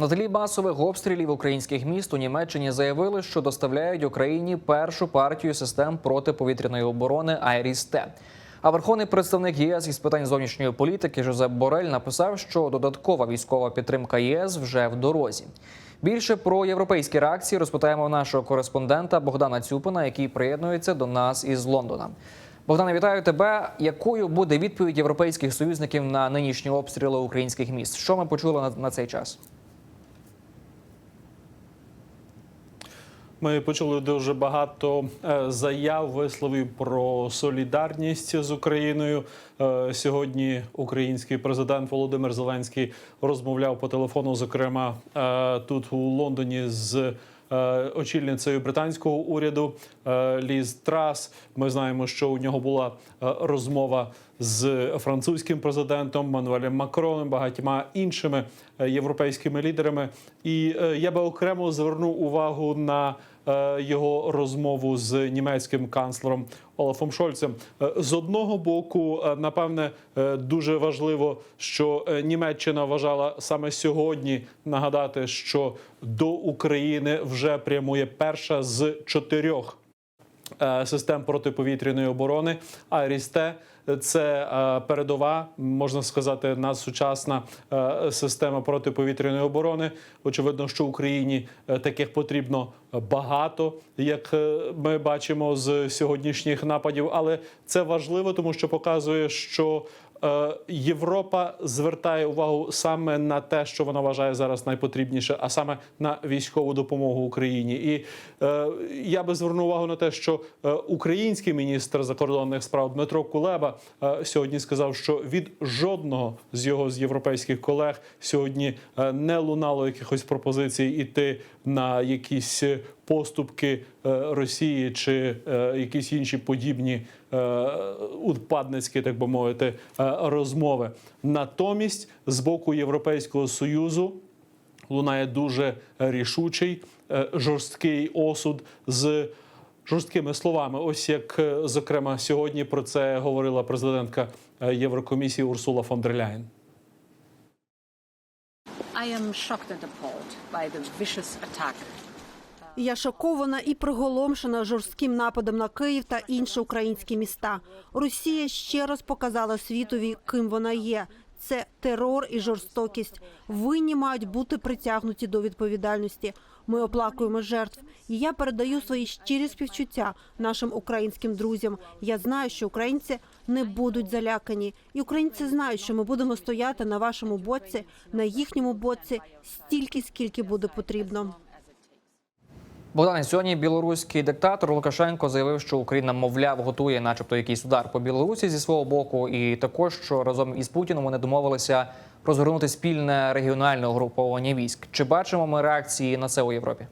На тлі масових обстрілів українських міст у Німеччині заявили, що доставляють Україні першу партію систем протиповітряної оборони «Айріс-Т». А верховний представник ЄС із питань зовнішньої політики Жозеп Борель написав, що додаткова військова підтримка ЄС вже в дорозі. Більше про європейські реакції розпитаємо нашого кореспондента Богдана Цюпина, який приєднується до нас із Лондона. Богдане, вітаю тебе. Якою буде відповідь європейських союзників на нинішні обстріли українських міст? Що ми почули на, цей час? Ми почули дуже багато е, заяв, висловів про солідарність з Україною. Е, Сьогодні український президент Володимир Зеленський розмовляв по телефону, зокрема е, тут у Лондоні з. Очільницею британського уряду Ліз Трас. Ми знаємо, що у нього була розмова з французьким президентом Мануелем Макроном, багатьма іншими е, європейськими лідерами. І е, я би окремо звернув увагу на е, його розмову з німецьким канцлером Олафом Шольцем. З одного боку, напевне, дуже важливо, що Німеччина вважала саме сьогодні нагадати, що до України вже прямує перша з чотирьох систем протиповітряної оборони. Арісте це е, передова, можна сказати, надсучасна е, система протиповітряної оборони. Очевидно, що Україні е, таких потрібно багато, як е, ми бачимо з сьогоднішніх нападів. Але це важливо, тому що показує, що е, Європа звертає увагу саме на те, що вона вважає зараз найпотрібніше, а саме на військову допомогу Україні. І е, я би звернув увагу на те, що е, український міністр закордонних справ Дмитро Кулеба е, сьогодні сказав, що від жодного з його з європейських колег сьогодні е, не лунало якихось пропозицій іти на якісь е, поступки е, Росії чи е, якісь інші подібні упадницькі, так би мовити, розмови. Натомість з боку Європейського союзу лунає дуже рішучий, жорсткий осуд з жорсткими словами. Ось як зокрема сьогодні про це говорила президентка Єврокомісії Урсула фон дер Ляєн. Я шокована і приголомшена жорстким нападом на Київ та інші українські міста. Росія ще раз показала світові, ким вона є. Це терор і жорстокість. Винні мають бути притягнуті до відповідальності. Ми оплакуємо жертв. І я передаю свої щирі співчуття нашим українським друзям. Я знаю, що українці не будуть залякані, і українці знають, що ми будемо стояти на вашому боці, на їхньому боці стільки, скільки буде потрібно. Богдане, сьогодні білоруський диктатор Лукашенко заявив, що Україна, мовляв, готує, начебто, якийсь удар по Білорусі зі свого боку, і також що разом із Путіном вони домовилися розгорнути спільне регіональне угруповання військ. Чи бачимо ми реакції на це у Європі?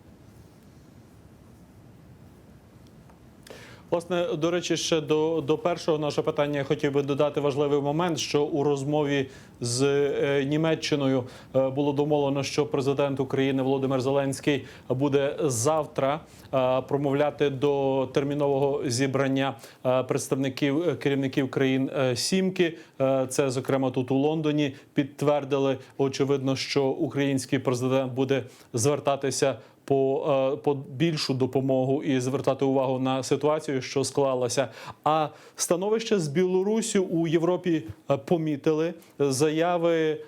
Власне, до речі, ще до, до першого нашого питання я хотів би додати важливий момент, що у розмові з е, Німеччиною е, було домовлено, що президент України Володимир Зеленський буде завтра е, промовляти до термінового зібрання е, представників е, керівників країн е, Сімки. Е, Це, зокрема, тут у Лондоні підтвердили очевидно, що український президент буде звертатися по, е, по більшу допомогу і звертати увагу на ситуацію, що склалася. А становище з Білорусі у Європі е, помітили заяви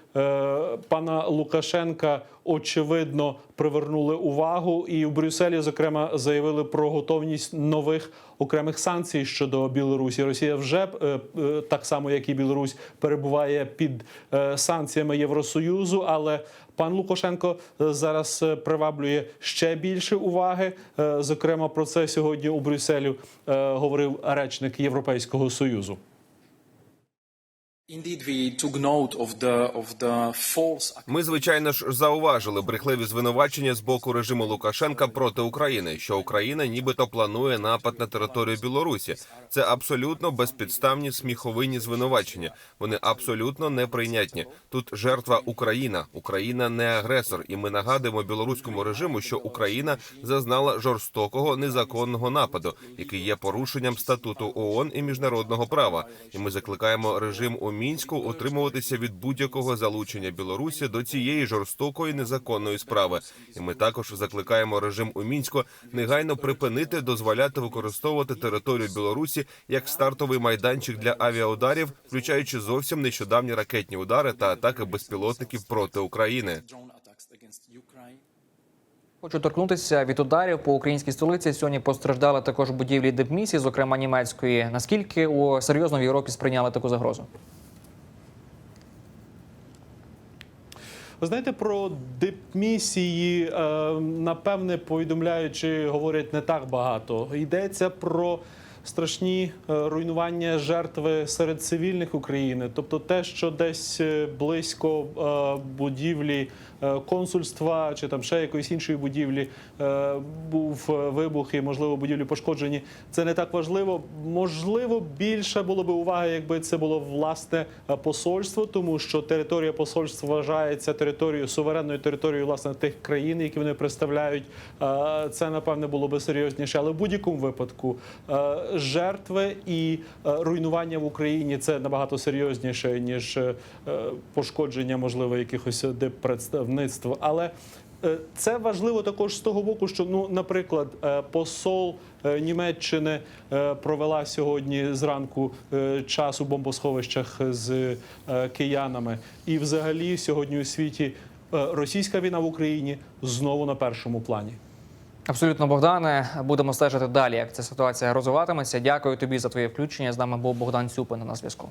пана Лукашенка. Очевидно, привернули увагу, і в Брюсселі, зокрема, заявили про готовність нових окремих санкцій щодо Білорусі. Росія вже е, е, так само, як і Білорусь, перебуває під е, санкціями Євросоюзу, але Пан Лукашенко е, зараз е, приваблює ще більше уваги. Е, Зокрема, про це сьогодні у Брюсселі е, говорив речник Європейського союзу. Ми, звичайно ж, зауважили брехливі звинувачення з боку режиму Лукашенка проти України, що Україна нібито планує напад на територію Білорусі. Це абсолютно безпідставні сміховинні звинувачення. Вони абсолютно неприйнятні. Тут жертва Україна. Україна не агресор, і ми нагадуємо білоруському режиму, що Україна зазнала жорстокого незаконного нападу, який є порушенням статуту ООН і міжнародного права. І ми закликаємо режим у мінську утримуватися від будь-якого залучення Білорусі до цієї жорстокої незаконної справи. І ми також закликаємо режим у мінську негайно припинити дозволяти використовувати територію Білорусі як стартовий майданчик для авіаударів, включаючи зовсім нещодавні ракетні удари та атаки безпілотників проти України. Хочу торкнутися від ударів по українській столиці. Сьогодні постраждали також будівлі дипмісії, зокрема німецької. Наскільки у серйозно в Європі сприйняли таку загрозу? Ви знаєте, про дипмісії, е, напевне, повідомляючи, говорять не так багато. Йдеться про страшні е, руйнування жертви серед цивільних України, тобто те, що десь е, близько е, будівлі консульства чи там ще якоїсь іншої будівлі був вибух і, можливо, будівлі пошкоджені. Це не так важливо. Можливо, більше було би уваги, якби це було власне посольство, тому що територія посольства вважається територією суверенною територією власне тих країн, які вони представляють. Це напевне було би серйозніше, але в будь-якому випадку жертви і е, руйнування в Україні це набагато серйозніше ніж е, е, пошкодження, можливо, якихось диппредставництв. Але Е, Це важливо також з того боку, що ну, наприклад, е, посол е, Німеччини е, провела сьогодні зранку е, час у бомбосховищах з е, киянами, і взагалі сьогодні у світі е, російська війна в Україні знову на першому плані. Абсолютно, Богдане. Будемо стежити далі, як ця ситуація розвиватиметься. Дякую тобі за твоє включення. З нами був Богдан Цюпин на зв'язку.